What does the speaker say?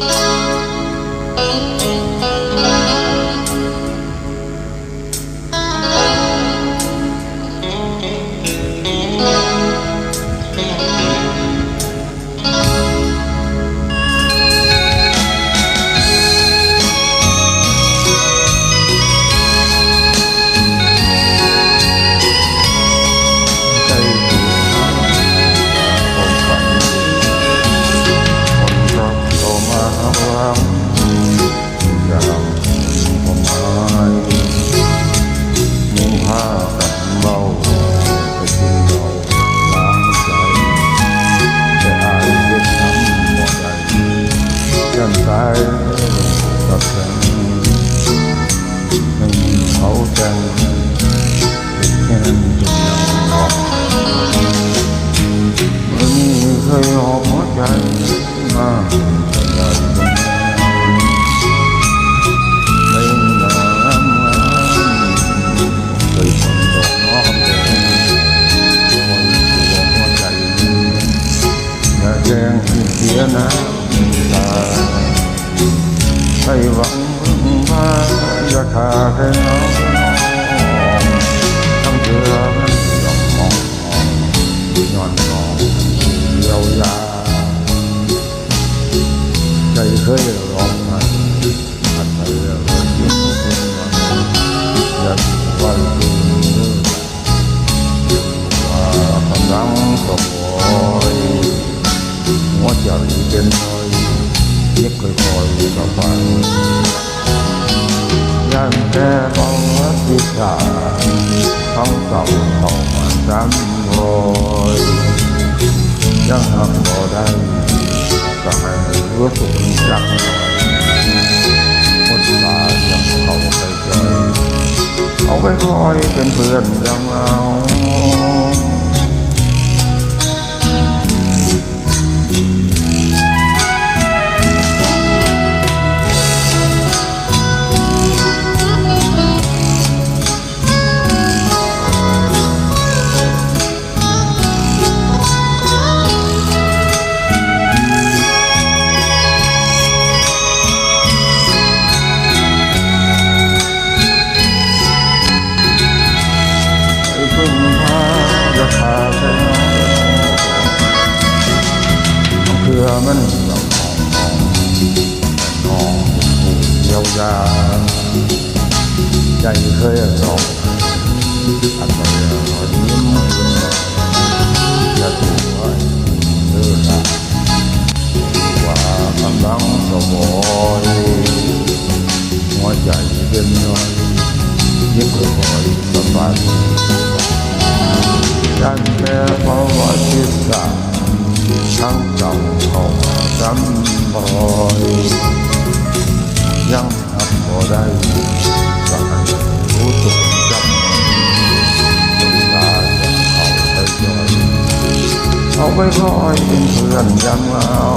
oh you. ยัน ให้หวังว่าอย่าขาดให้น้องทั้งเธอมันยอมมองย้อนนอง เยียวยาใจเคยร้องไห้อันไหนเรื่องยิ่งยิ่งมันอยากไว้ดูว่ากำลังสบฝันยันแค่บอกว่าที่ขาท้องเก่าเข้ามาซ้ำรอยยังหักบ่ได้ก็ให้รู้สึกจักหน่อยคนตายังเข้าไปใจเอาไปคอยเป็นเพื่อนยังเรา จะพาไปน้องเพื่อมันเรามองมองน้องหูเยียวยาใจเคยร้องอันไหนรอยยิ้มจะถูกไว้เลิกว่ากำลังสมอยหัวใจเป็นน้อยยิ่งค่อย กันแม้พระวัติศาสตร์ทั้งเก่าเขาซ้ำรอยยังทำบ่ได้สายรู้ตุกจำตุลาจะเขาไปจอยเอาไปคอยเป็นเพื่อนยังเรา